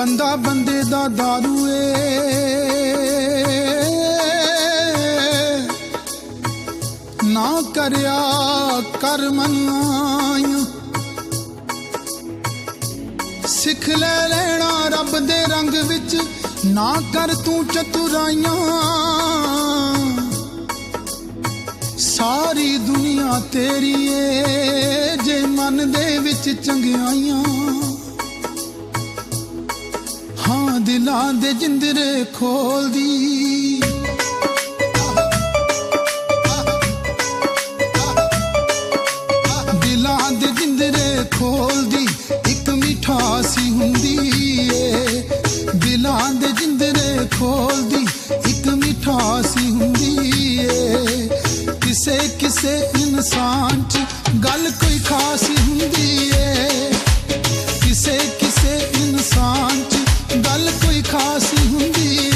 ਬੰਦਾ ਬੰਦੇ ਦਾ ਦਾਰੂ ਏ। ਨਾ ਕਰਿਆ ਕਰ ਮਨਾਇਆ ਸਿੱਖ ਲੈ ਲੈਣਾ ਰੱਬ ਦੇ ਰੰਗ ਵਿੱਚ। ਨਾ ਕਰ ਤੂੰ ਚਤੁਰਾਈਆਂ। ਸਾਰੀ ਦੁਨੀਆ ਤੇਰੀ ਏ, ਜੇ ਮਨ ਦੇ ਵਿੱਚ ਚੰਗਿਆਈਆਂ। ਦਿਲਾਂ ਦੇ ਜਿੰਦਰੇ ਖੋਲਦੀ। ਦਿਲਾਂ ਦੇ ਜਿੰਦਰੇ ਖੋਲਦੀ, ਇੱਕ ਮਿਠਾਸੀ ਹੁੰਦੀ ਏ। ਦਿਲਾਂ ਦੇ ਜਿੰਦਰੇ ਖੋਲਦੀ, ਇੱਕ ਮਿਠਾਸੀ ਹੁੰਦੀ ਏ। ਕਿਸੇ ਕਿਸੇ ਇਨਸਾਨ ਚ ਗੱਲ ਕੋਈ ਖਾਸੀ ਹੁੰਦੀ ਏ। Kasım diye